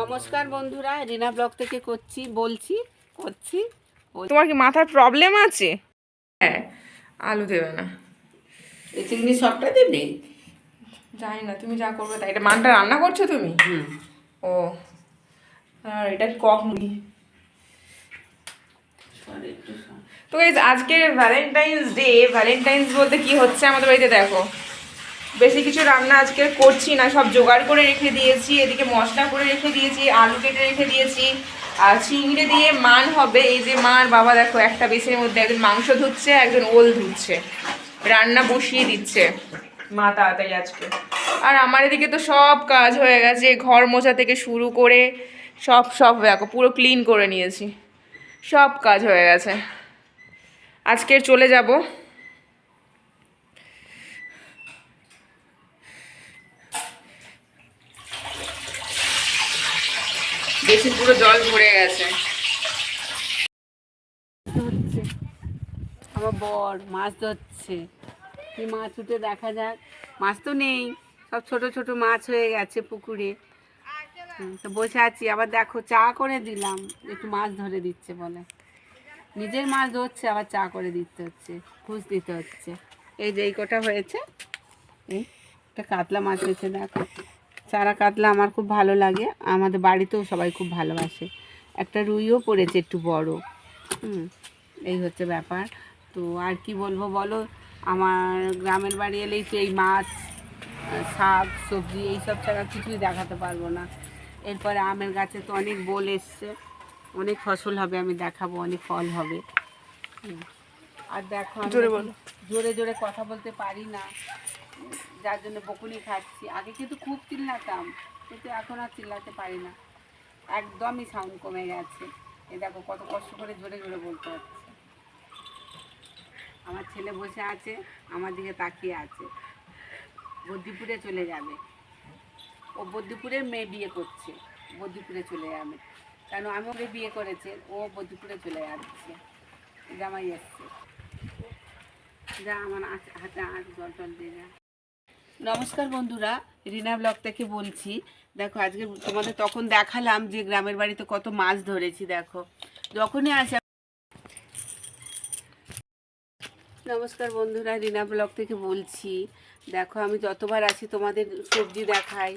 নমস্কার বন্ধুরা রিনা ব্লগ থেকে করছি বলছি করছি। তোমার কি মাথার প্রবলেম আছে? হ্যাঁ আলু দেবে না। এই চিংড়ি সবটা দেবে? জানি না তুমি যা করবে তাই। এটা মানটা রান্না করছ তুমি? হুম। ও আর এটা কক মুড়ি সর। তো আজকে ভ্যালেন্টাইন্স ডে ভ্যালেন্টাইন্স বলতে কি হচ্ছে আমাদের বাড়িতে দেখো। বেশি কিছু রান্না আজকে করছি না, সব জোগাড় করে রেখে দিয়েছি, এদিকে মশলা করে রেখে দিয়েছি, আলু কেটে রেখে দিয়েছি, আর চিংড়ি দিয়ে মান হবে এই যে মা মার বাবা দেখো একটা বেসিনের মধ্যে একজন মাংস ধুচ্ছে, একজন ওল ধুচ্ছে, রান্না বসিয়ে দিচ্ছে মা তাড়াতাড়ি আজকে। আর আমার এদিকে তো সব কাজ হয়ে গেছে, ঘর মোছা থেকে শুরু করে সব সব দেখো, পুরো ক্লিন করে নিয়েছি, সব কাজ হয়ে গেছে। আজকে চলে যাব। বেশি পুরো জল ভরে গেছে। আমার বর মাছ ধরছে। কি মাছ উঠে দেখা যাক। মাছ তো নেই। সব ছোট ছোট মাছ হয়ে গেছে পুকুরে। তো বসে আছি। আবার দেখো, চা করে দিলাম। একটু মাছ ধরে দিচ্ছে বলে। নিজের মাছ ধরছে, আবার চা করে দিতে হচ্ছে। খুঁজ দিতে হচ্ছে। এই যে এই কটা হয়েছে। এই, একটা কাতলা মাছ হয়েছে, দেখো। চারা কাতলা আমার খুব ভালো লাগে। আমাদের বাড়িতেও সবাই খুব ভালোবাসে। একটা রুইও পড়েছে একটু বড়। হুম এই হচ্ছে ব্যাপার। তো আর কি বলব বলো? আমার গ্রামের বাড়ি এলেই তো এই মাছ শাক সবজি এইসব ছাড়া কিছুই দেখাতে পারব না। এরপরে আমের গাছে তো অনেক বোল এসছে। অনেক ফসল হবে আমি দেখাবো অনেক ফল হবে। আর দেখো জোরে জোরে কথা বলতে পারি না। যার জন্য বকুনি খাচ্ছি। আগে কিন্তু খুব চিল্লাতাম, কিন্তু এখন আর চিল্লাতে পারি না। একদমই সাউন্ড কমে গেছে। এ দেখো কত কষ্ট করে জোরে জোরে বলতে হচ্ছে। আমার ছেলে বসে আছে, আমার দিকে তাকিয়ে আছে। বদ্যিপুরে চলে যাবে। ও বদ্যিপুরের মেয়ে বিয়ে করছে। বদ্যিপুরে চলে যাবে। কেন? আমি ওকে বিয়ে করেছে। ও বদ্যিপুরে চলে যাচ্ছে। জামাই এসছে। যা আমার হাতে আঁচ জল টল দিয়ে যা। নমস্কার বন্ধুরা, রিনা ব্লগ থেকে বলছি। দেখো, আজকে তোমাদের তখন দেখালাম যে গ্রামের বাড়িতে কত মাছ ধরেছি, দেখো। যখনই আসে নমস্কার বন্ধুরা, রিনা ব্লগ থেকে বলছি। দেখো, আমি যতবার আসি তোমাদের সবজি দেখাই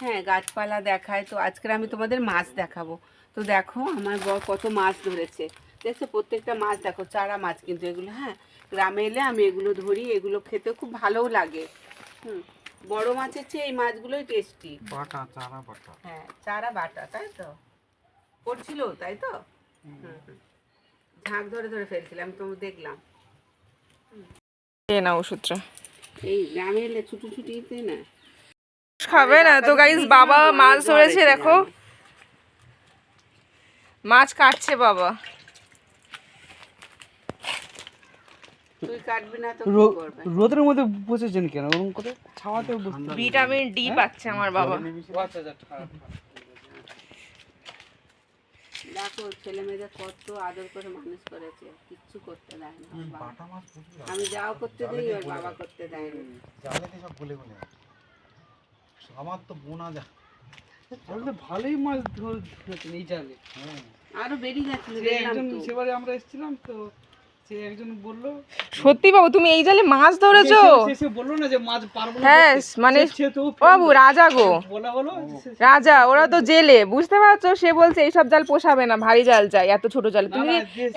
হ্যাঁ গাছপালা দেখায় তো আজকে আমি তোমাদের মাছ দেখাবো। তো দেখো, আমার বর কত মাছ ধরেছে। দেখছ, প্রত্যেকটা মাছ দেখো, চারা মাছ কিন্তু এগুলো হ্যাঁ। গ্রামে এলে আমি এগুলো ধরি, এগুলো খেতে খুব ভালোও লাগে। হুম বড় মাছের চেয়ে এই মাছগুলোই টেস্টি বাটা চারা বাটা। হ্যাঁ চারা বাটা তাই তো? করছিল তাই তো? হুম। হুম। ঝাঁক ধরে ধরে ফেলছিলাম তো দেখলাম। না ওষুধটা। এই গ্রামে এলে ছুটি ছুটিতে না। খাবে না তো গাইজ বাবা মাছ ধরেছে দেখো। মাছ কাটছে বাবা। তুই কাটবি না তো কি করবে? রোদের মধ্যে বসেছেন কেন? ওরকম করে ছাওয়াতে বসতে ভিটামিন ডি পাচ্ছে আমার বাবা। আচ্ছা আচ্ছা দেখো ছেলে মেয়েদের কত আদর করে মানুষ করেছে। কিচ্ছু করতে দেয় না বাবা। আমি যাও করতে দিই ওর বাবা করতে দেয় না। সব গলে গলে আমার তো বোনা যা ভালোই মাছ ধর- ধরেছেন এই জালে হ্যাঁ। আরও বেরিয়ে যাচ্ছিল সেবারে আমরা এসেছিলাম তো সে একজন বলল সত্যি বাবু তুমি এই জালে মাছ ধরেছো? সে- সে বলল না যে মাছ পারব না। হ্যাঁ মানে বাবু রাজা গো। বলা রাজা ওরা তো জেলে বুঝতে পারছ? সে বলছে এইসব জাল পোষাবে না ভারী জাল চাই এত ছোট জাল। তুমি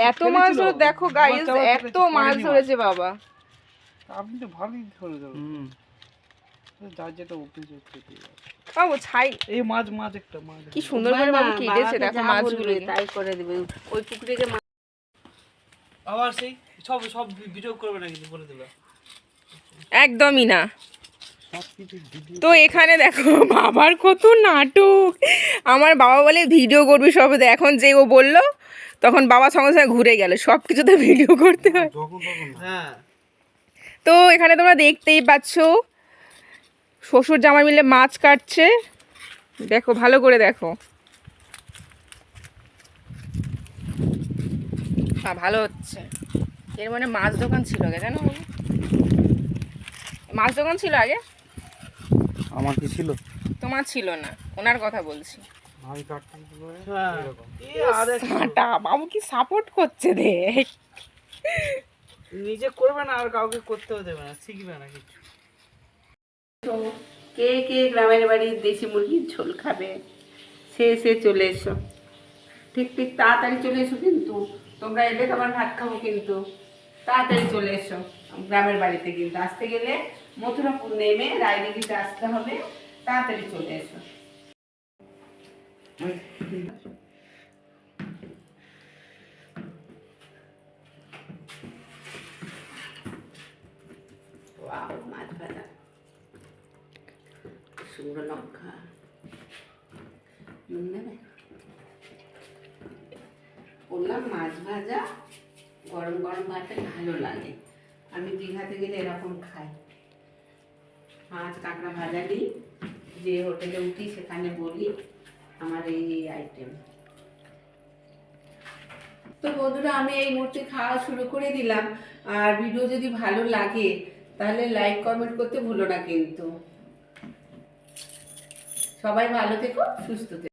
এত মাছ ধরে দেখো গাইজ এত মাছ ধরেছে বাবা। আপনি তো ভালোই ধরে ধরো। হুম। যার যেটা অভ্যেস হচ্ছে বাবু ছাই। এই মাছ মাছ একটা মাছ কি সুন্দর করে বাবু কেটেছে দেখো মাছগুলো তাই করে দেবে। ওই পুকুরে যে মাছ আবার সেই সব সব ভিডিও করবে না কিন্তু বলে দেবে? একদমই না। সব কিছু ভিডিও তো এখানে দেখো বাবার কত নাটক। আমার বাবা বলে ভিডিও করবি সব এখন যে ও বলল তখন বাবা সঙ্গে সঙ্গে ঘুরে গেল। সব কিছুতে ভিডিও করতে হয়। হ্যাঁ। তো এখানে তোমরা দেখতেই পাচ্ছ শ্বশুর জামাই মিলে মাছ কাটছে। দেখো ভালো করে দেখো। ভালো হচ্ছে। এর মানে মাছ দোকান ছিল আগে জানো মাছ দোকান ছিল আগে? আমার কি ছিল? তোমার ছিল না ওনার কথা বলছি। হ্যাঁ। এরকম। এ আর একটু। বাবু কি সাপোর্ট করছে দেখ নিজে করবে না আর কাউকে করতেও দেবে না শিখবে না কিছু। কে কে গ্রামের বাড়ির দেশি মুরগির ঝোল খাবে? সে সে চলে এসো। ঠিক ঠিক তাড়াতাড়ি চলে এসো কিন্তু। তোমরা এলে তোমার ভাত খাব কিন্তু। তাড়াতাড়ি চলে এসো, গ্রামের বাড়িতে কিন্তু। আসতে গেলে মথুরাপুর নেমে রায়দিঘিতে আসতে হবে। তাড়াতাড়ি চলে এসো। মাছ ভাজা। শুকনো লঙ্কা। নুন নেবে বললাম মাছ ভাজা, গরম গরম ভাতে ভালো লাগে। আমি দীঘাতে গেলে এরকম খাই। মাছ কাঁকড়া ভাজা নিই যে হোটেলে উঠি সেখানে বলি আমার এই এই আইটেম তো বন্ধুরা, আমি এই মুহূর্তে খাওয়া শুরু করে দিলাম। আর ভিডিও যদি ভালো লাগে, তাহলে লাইক কমেন্ট করতে ভুলো না কিন্তু। সবাই ভালো থেকো, সুস্থ থেকো।